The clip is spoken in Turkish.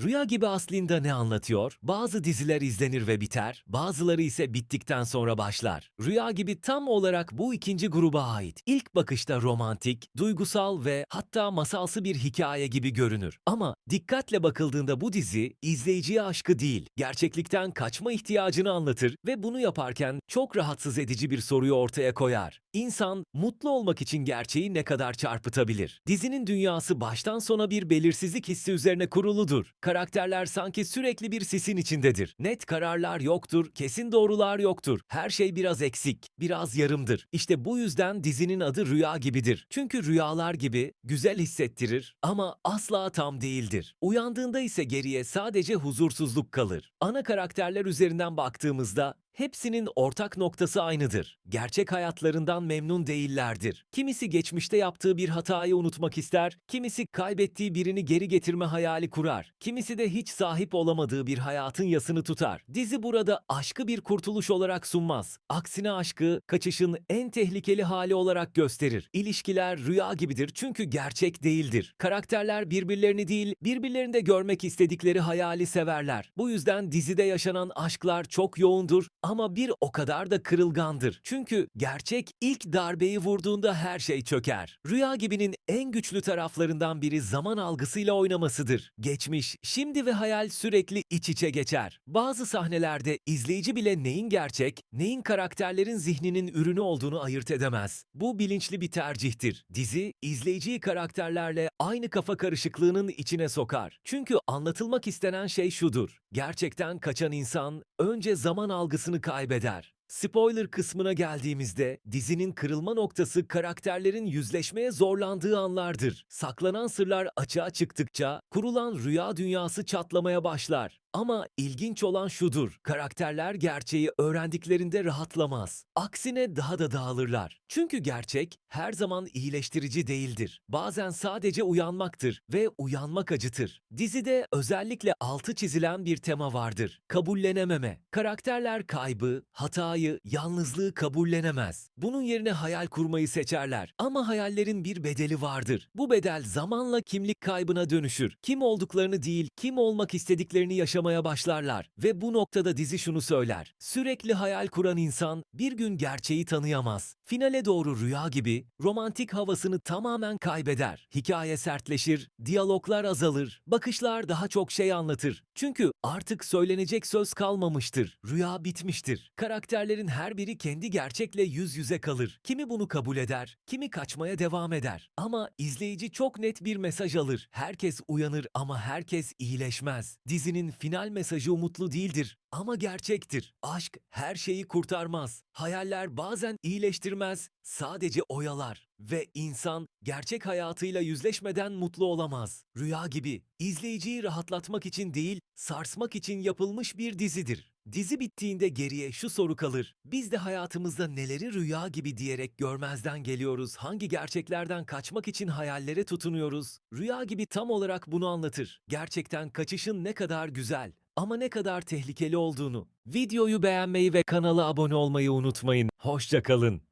Rüya gibi aslında ne anlatıyor? Bazı diziler izlenir ve biter, bazıları ise bittikten sonra başlar. Rüya gibi tam olarak bu ikinci gruba ait. İlk bakışta romantik, duygusal ve hatta masalsı bir hikaye gibi görünür. Ama dikkatle bakıldığında bu dizi izleyiciye aşkı değil, gerçeklikten kaçma ihtiyacını anlatır ve bunu yaparken çok rahatsız edici bir soruyu ortaya koyar. İnsan mutlu olmak için gerçeği ne kadar çarpıtabilir? Dizinin dünyası baştan sona bir belirsizlik hissi üzerine kuruludur. Karakterler sanki sürekli bir sisin içindedir. Net kararlar yoktur, kesin doğrular yoktur. Her şey biraz eksik, biraz yarımdır. İşte bu yüzden dizinin adı Rüya gibidir. Çünkü rüyalar gibi güzel hissettirir ama asla tam değildir. Uyandığında ise geriye sadece huzursuzluk kalır. Ana karakterler üzerinden baktığımızda Hepsinin ortak noktası aynıdır. Gerçek hayatlarından memnun değillerdir. Kimisi geçmişte yaptığı bir hatayı unutmak ister, kimisi kaybettiği birini geri getirme hayali kurar. Kimisi de hiç sahip olamadığı bir hayatın yasını tutar. Dizi burada aşkı bir kurtuluş olarak sunmaz. Aksine aşkı kaçışın en tehlikeli hali olarak gösterir. İlişkiler rüya gibidir çünkü gerçek değildir. Karakterler birbirlerini değil, birbirlerinde görmek istedikleri hayali severler. Bu yüzden dizide yaşanan aşklar çok yoğundur ama bir o kadar da kırılgandır. Çünkü gerçek ilk darbeyi vurduğunda her şey çöker. Rüya gibinin en güçlü taraflarından biri zaman algısıyla oynamasıdır. Geçmiş, şimdi ve hayal sürekli iç içe geçer. Bazı sahnelerde izleyici bile neyin gerçek, neyin karakterlerin zihninin ürünü olduğunu ayırt edemez. Bu bilinçli bir tercihtir. Dizi, izleyiciyi karakterlerle aynı kafa karışıklığının içine sokar. Çünkü anlatılmak istenen şey şudur. Gerçekten kaçan insan önce zaman algısını kaybeder. Spoiler kısmına geldiğimizde dizinin kırılma noktası karakterlerin yüzleşmeye zorlandığı anlardır. Saklanan sırlar açığa çıktıkça kurulan rüya dünyası çatlamaya başlar. Ama ilginç olan şudur. Karakterler gerçeği öğrendiklerinde rahatlamaz. Aksine daha da dağılırlar. Çünkü gerçek her zaman iyileştirici değildir. Bazen sadece uyanmaktır ve uyanmak acıtır. Dizide özellikle altı çizilen bir tema vardır. Kabullenememe. Karakterler kaybı, hatayı, yalnızlığı kabullenemez. Bunun yerine hayal kurmayı seçerler. Ama hayallerin bir bedeli vardır. Bu bedel zamanla kimlik kaybına dönüşür. Kim olduklarını değil, kim olmak istediklerini yaşamaya başlarlar. Ve bu noktada dizi şunu söyler. Sürekli hayal kuran insan bir gün gerçeği tanıyamaz. Finale doğru rüya gibi romantik havasını tamamen kaybeder. Hikaye sertleşir, diyaloglar azalır, bakışlar daha çok şey anlatır. Çünkü artık söylenecek söz kalmamıştır. Rüya bitmiştir. Karakterlerin her biri kendi gerçekle yüz yüze kalır. Kimi bunu kabul eder, kimi kaçmaya devam eder. Ama izleyici çok net bir mesaj alır. Herkes uyanır ama herkes iyileşmez. Dizinin final mesajı umutlu değildir ama gerçektir. Aşk her şeyi kurtarmaz. Hayaller bazen iyileştirmez, sadece oyalar. Ve insan gerçek hayatıyla yüzleşmeden mutlu olamaz. Rüya gibi izleyiciyi rahatlatmak için değil, sarsmak için yapılmış bir dizidir. Dizi bittiğinde geriye şu soru kalır. Biz de hayatımızda neleri rüya gibi diyerek görmezden geliyoruz? Hangi gerçeklerden kaçmak için hayallere tutunuyoruz? Rüya gibi tam olarak bunu anlatır. Gerçekten kaçışın ne kadar güzel ama ne kadar tehlikeli olduğunu. Videoyu beğenmeyi ve kanala abone olmayı unutmayın. Hoşça kalın.